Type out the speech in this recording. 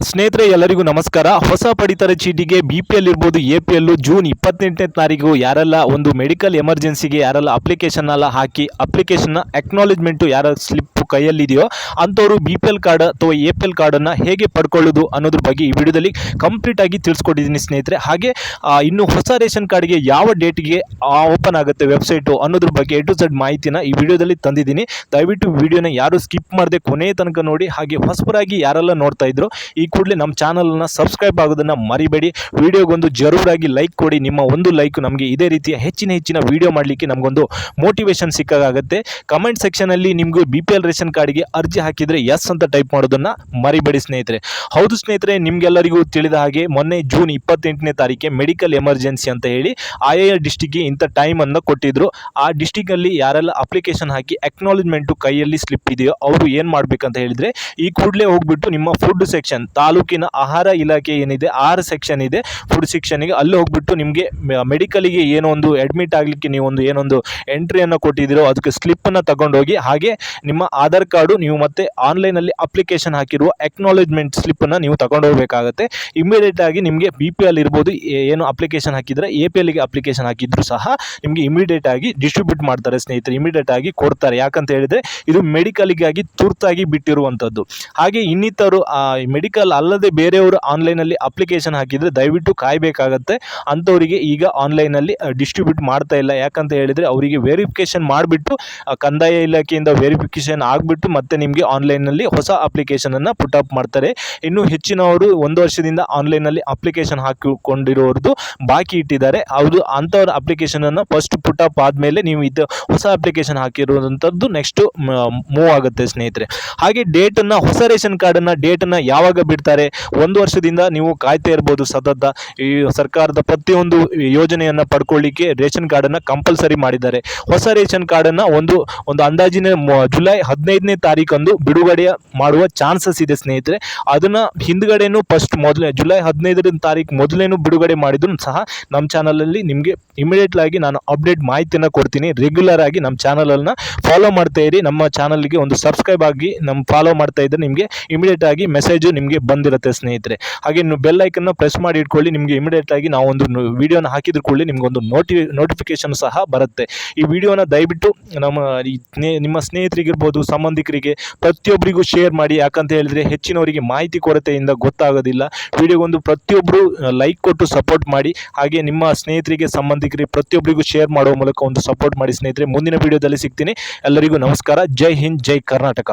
ಸ್ನೇಹಿತರೆ, ಎಲ್ಲರಿಗೂ ನಮಸ್ಕಾರ. ಹೊಸ ಪಡಿತರ ಚೀಟಿಗೆ ಬಿ ಪಿ ಎಲ್ ಇರ್ಬೋದು ಎ ಪಿ ಎಲ್ಲು ಜೂನ್ ಇಪ್ಪತ್ತೆಂಟನೇ ತಾರೀಕು ಯಾರೆಲ್ಲ ಒಂದು ಮೆಡಿಕಲ್ ಎಮರ್ಜೆನ್ಸಿಗೆ ಯಾರೆಲ್ಲ ಅಪ್ಲಿಕೇಶನ್ ಎಲ್ಲ ಹಾಕಿ ಅಪ್ಲಿಕೇಶನ್ನ ಅಕ್ನಾಲೇಜ್ಮೆಂಟು ಯಾರ ಸ್ಲಿಪ್ ಕೈಯಲ್ಲಿದೆಯೋ ಅಂಥವರು ಬಿ ಪಿ ಎಲ್ ಕಾರ್ಡ್ ಅಥವಾ ಎ ಪಿ ಎಲ್ ಕಾರ್ಡನ್ನು ಹೇಗೆ ಪಡ್ಕೊಳ್ಳೋದು ಅನ್ನೋದ್ರ ಬಗ್ಗೆ ಈ ವಿಡಿಯೋದಲ್ಲಿ ಕಂಪ್ಲೀಟ್ ಆಗಿ ತಿಳಿಸ್ಕೊಟ್ಟಿದ್ದೀನಿ ಸ್ನೇಹಿತರೆ. ಹಾಗೆ ಇನ್ನು ಹೊಸ ರೇಷನ್ ಕಾರ್ಡ್ಗೆ ಯಾವ ಡೇಟ್ಗೆ ಓಪನ್ ಆಗುತ್ತೆ ವೆಬ್ಸೈಟು ಅನ್ನೋದ್ರ ಬಗ್ಗೆ ಎ ಟು ಝೆಡ್ ಮಾಹಿತಿನ ಈ ವಿಡಿಯೋದಲ್ಲಿ ತಂದಿದ್ದೀನಿ. ದಯವಿಟ್ಟು ವಿಡಿಯೋನ ಯಾರು ಸ್ಕಿಪ್ ಮಾಡದೆ ಕೊನೆಯ ತನಕ ನೋಡಿ. ಹಾಗೆ ಹೊಸಬರಾಗಿ ಯಾರೆಲ್ಲ ನೋಡ್ತಾ ಇದ್ರು, ಈ ಕೂಡಲೇ ನಮ್ಮ ಚಾನಲನ್ನು ಸಬ್ಸ್ಕ್ರೈಬ್ ಆಗೋದನ್ನು ಮರಿಬೇಡಿ. ವಿಡಿಯೋಗೊಂದು ಜರೂರಾಗಿ ಲೈಕ್ ಕೊಡಿ. ನಿಮ್ಮ ಒಂದು ಲೈಕ್ ನಮಗೆ ಇದೇ ರೀತಿಯ ಹೆಚ್ಚಿನ ಹೆಚ್ಚಿನ ವಿಡಿಯೋ ಮಾಡಲಿಕ್ಕೆ ನಮಗೊಂದು ಮೋಟಿವೇಶನ್ ಸಿಕ್ಕಾಗುತ್ತೆ. ಕಮೆಂಟ್ ಸೆಕ್ಷನಲ್ಲಿ ನಿಮಗೂ ಬಿ ಪಿ ಎಲ್ ರೇಷನ್ ಕಾರ್ಡ್ಗೆ ಅರ್ಜಿ ಹಾಕಿದರೆ ಎಸ್ ಅಂತ ಟೈಪ್ ಮಾಡೋದನ್ನು ಮರಿಬೇಡಿ ಸ್ನೇಹಿತರೆ. ಹೌದು ಸ್ನೇಹಿತರೆ, ನಿಮಗೆಲ್ಲರಿಗೂ ತಿಳಿದ ಹಾಗೆ ಮೊನ್ನೆ ಜೂನ್ ಇಪ್ಪತ್ತೆಂಟನೇ ತಾರೀಕೆ ಮೆಡಿಕಲ್ ಎಮರ್ಜೆನ್ಸಿ ಅಂತ ಹೇಳಿ ಆಯಾ ಡಿಸ್ಟಿಕ್ಗೆ ಇಂಥ ಟೈಮನ್ನು ಕೊಟ್ಟಿದ್ರು. ಆ ಡಿಸ್ಟಿಕಲ್ಲಿ ಯಾರೆಲ್ಲ ಅಪ್ಲಿಕೇಶನ್ ಹಾಕಿ ಎಕ್ನಾಲೆಜ್ಮೆಂಟು ಕೈಯಲ್ಲಿ ಸ್ಲಿಪ್ ಇದೆಯೋ ಅವರು ಏನು ಮಾಡಬೇಕಂತ ಹೇಳಿದರೆ, ಈ ಕೂಡಲೇ ಹೋಗ್ಬಿಟ್ಟು ನಿಮ್ಮ ಫುಡ್ ಸೆಕ್ಷನ್ ತಾಲೂಕಿನ ಆಹಾರ ಇಲಾಖೆ ಏನಿದೆ ಆಹಾರ ಸೆಕ್ಷನ್ ಇದೆ ಫುಡ್ ಸೆಕ್ಷನ್ಗೆ ಅಲ್ಲಿ ಹೋಗ್ಬಿಟ್ಟು ನಿಮಗೆ ಮೆಡಿಕಲಿಗೆ ಏನೋ ಒಂದು ಅಡ್ಮಿಟ್ ಆಗಲಿಕ್ಕೆ ನೀವೊಂದು ಏನೊಂದು ಎಂಟ್ರಿಯನ್ನು ಕೊಟ್ಟಿದ್ದೀರೋ, ಅದಕ್ಕೆ ಸ್ಲಿಪ್ಪನ್ನು ತಗೊಂಡೋಗಿ ಹಾಗೆ ನಿಮ್ಮ ಆಧಾರ್ ಕಾರ್ಡು ನೀವು ಮತ್ತೆ ಆನ್ಲೈನಲ್ಲಿ ಅಪ್ಲಿಕೇಶನ್ ಹಾಕಿರುವ ಸ್ಲಿಪ್ ಸ್ಲಿಪ್ಪನ್ನು ನೀವು ತಗೊಂಡು ಹೋಗಬೇಕಾಗತ್ತೆ. ಇಮಿಡಿಯೇಟ್ ಆಗಿ ನಿಮಗೆ ಬಿ ಪಿ ಎಲ್ ಇರ್ಬೋದು ಏನು ಅಪ್ಲಿಕೇಶನ್ ಹಾಕಿದರೆ ಎ ಪಿ ಎಲ್ಗೆ ಅಪ್ಲಿಕೇಶನ್ ಹಾಕಿದ್ರು ಸಹ ನಿಮಗೆ ಇಮಿಡಿಯೇಟ್ ಆಗಿ ಡಿಸ್ಟ್ರಿಬ್ಯೂಟ್ ಮಾಡ್ತಾರೆ ಸ್ನೇಹಿತರೆ ಇಮಿಡಿಯೇಟ್ ಆಗಿ ಕೊಡ್ತಾರೆ. ಯಾಕಂತ ಹೇಳಿದರೆ ಇದು ಮೆಡಿಕಲ್ಗಾಗಿ ತುರ್ತಾಗಿ ಬಿಟ್ಟಿರುವಂಥದ್ದು. ಹಾಗೆ ಇನ್ನಿತರು ಮೆಡಿಕಲ್ ಅಲ್ಲದೆ ಬೇರೆಯವರು ಆನ್ಲೈನಲ್ಲಿ ಅಪ್ಲಿಕೇಶನ್ ಹಾಕಿದರೆ ದಯವಿಟ್ಟು ಕಾಯಬೇಕಾಗತ್ತೆ. ಅಂಥವರಿಗೆ ಈಗ ಆನ್ಲೈನಲ್ಲಿ ಡಿಸ್ಟ್ರಿಬ್ಯೂಟ್ ಮಾಡ್ತಾ ಇಲ್ಲ. ಯಾಕಂತ ಹೇಳಿದರೆ ಅವರಿಗೆ ವೆರಿಫಿಕೇಶನ್ ಮಾಡಿಬಿಟ್ಟು ಕಂದಾಯ ಇಲಾಖೆಯಿಂದ ವೆರಿಫಿಕೇಷನ್ ಆಗಿಬಿಟ್ಟು ಮತ್ತೆ ನಿಮಗೆ ಆನ್ಲೈನಲ್ಲಿ ಹೊಸ ಅಪ್ಲಿಕೇಶನನ್ನು ಪುಟ್ ಅಪ್ ಮಾಡ್ತಾರೆ. ಇನ್ನು ಹೆಚ್ಚಿನವರು ಒಂದು ವರ್ಷದಿಂದ ಆನ್ಲೈನಲ್ಲಿ ಅಪ್ಲಿಕೇಶನ್ ಹಾಕಿಕೊಂಡಿರೋರ್ದು ಬಾಕಿ ಇಟ್ಟಿದ್ದಾರೆ. ಅದು ಅಂಥವ್ರ ಅಪ್ಲಿಕೇಶನನ್ನು ಫಸ್ಟ್ ಪುಟ್ ಅಪ್ ಆದಮೇಲೆ ನೀವು ಇದು ಹೊಸ ಅಪ್ಲಿಕೇಶನ್ ಹಾಕಿರುವಂಥದ್ದು ನೆಕ್ಸ್ಟು ಮೂವ್ ಆಗುತ್ತೆ ಸ್ನೇಹಿತರೆ. ಹಾಗೆ ಡೇಟನ್ನು ಹೊಸ ರೇಷನ್ ಕಾರ್ಡನ್ನು ಡೇಟನ್ನು ಯಾವಾಗ ಬಿಡ್ತಾರೆ? ಒಂದು ವರ್ಷದಿಂದ ನೀವು ಕಾಯ್ತಾ ಇರ್ಬೋದು ಸತತ. ಈ ಸರ್ಕಾರದ ಪ್ರತಿಯೊಂದು ಯೋಜನೆಯನ್ನು ಪಡ್ಕೊಳ್ಳಿಕ್ಕೆ ರೇಷನ್ ಕಾರ್ಡನ್ನು ಕಂಪಲ್ಸರಿ ಮಾಡಿದ್ದಾರೆ. ಹೊಸ ರೇಷನ್ ಕಾರ್ಡನ್ನು ಒಂದು ಒಂದು ಅಂದಾಜಿನ ಜುಲೈ ಹದಿನೈದನೇ ತಾರೀಕಂದು ಬಿಡುಗಡೆ ಮಾಡುವ ಚಾನ್ಸಸ್ ಇದೆ ಸ್ನೇಹಿತರೆ. ಅದನ್ನು ಹಿಂದ್ಗಡೆನೂ ಫಸ್ಟ್ ಮೊದಲೇ, ಜುಲೈ ಹದಿನೈದರ ತಾರೀಕು ಮೊದಲೇನು ಬಿಡುಗಡೆ ಮಾಡಿದ್ರು ಸಹ ನಮ್ಮ ಚಾನಲಲ್ಲಿ ನಿಮಗೆ ಇಮಿಡಿಯೇಟ್ಲಾಗಿ ನಾನು ಅಪ್ಡೇಟ್ ಮಾಹಿತಿಯನ್ನು ಕೊಡ್ತೀನಿ. ರೆಗ್ಯುಲರ್ ಆಗಿ ನಮ್ಮ ಚಾನಲನ್ನು ಫಾಲೋ ಮಾಡ್ತಾ ಇರಿ. ನಮ್ಮ ಚಾನಲ್ಗೆ ಒಂದು ಸಬ್ಸ್ಕ್ರೈಬ್ ಆಗಿ ನಮ್ಮ ಫಾಲೋ ಮಾಡ್ತಾ ಇದ್ದರೆ ನಿಮಗೆ ಇಮಿಡಿಯೇಟ್ ಆಗಿ ಮೆಸೇಜು ನಿಮಗೆ ಬಂದಿರುತ್ತೆ ಸ್ನೇಹಿತರೆ. ಹಾಗೆ ನೀವು ಬೆಲ್ ಐಕನ್ನ ಪ್ರೆಸ್ ಮಾಡಿ ಇಟ್ಕೊಳ್ಳಿ. ನಿಮಗೆ ಇಮಿಡಿಯೇಟ್ ಆಗಿ ನಾವು ಒಂದು ವಿಡಿಯೋನ ಹಾಕಿದ್ರು ಕೂಡಲೇ ನಿಮ್ಗೆ ಒಂದು ನೋಟಿ ನೋಟಿಫಿಕೇಶನ್ ಸಹ ಬರುತ್ತೆ. ಈ ವಿಡಿಯೋನ ದಯವಿಟ್ಟು ನಮ್ಮ ನಿಮ್ಮ ಸ್ನೇಹಿತರಿಗಿರ್ಬೋದು ಸಂಬಂಧಿಕರಿಗೆ ಪ್ರತಿಯೊಬ್ಬರಿಗೂ ಶೇರ್ ಮಾಡಿ. ಯಾಕಂತ ಹೇಳಿದರೆ ಹೆಚ್ಚಿನವರಿಗೆ ಮಾಹಿತಿ ಕೊರತೆಯಿಂದ ಗೊತ್ತಾಗೋದಿಲ್ಲ. ವಿಡಿಯೋಗೊಂದು ಪ್ರತಿಯೊಬ್ಬರು ಲೈಕ್ ಕೊಟ್ಟು ಸಪೋರ್ಟ್ ಮಾಡಿ. ಹಾಗೆ ನಿಮ್ಮ ಸ್ನೇಹಿತರಿಗೆ, ಸಂಬಂಧಿಕರಿಗೆ ಪ್ರತಿಯೊಬ್ಬರಿಗೂ ಶೇರ್ ಮಾಡುವ ಮೂಲಕ ಒಂದು ಸಪೋರ್ಟ್ ಮಾಡಿ ಸ್ನೇಹಿತರೆ. ಮುಂದಿನ ವಿಡಿಯೋದಲ್ಲಿ ಸಿಗ್ತೀನಿ. ಎಲ್ಲರಿಗೂ ನಮಸ್ಕಾರ. ಜೈ ಹಿಂದ್, ಜೈ ಕರ್ನಾಟಕ.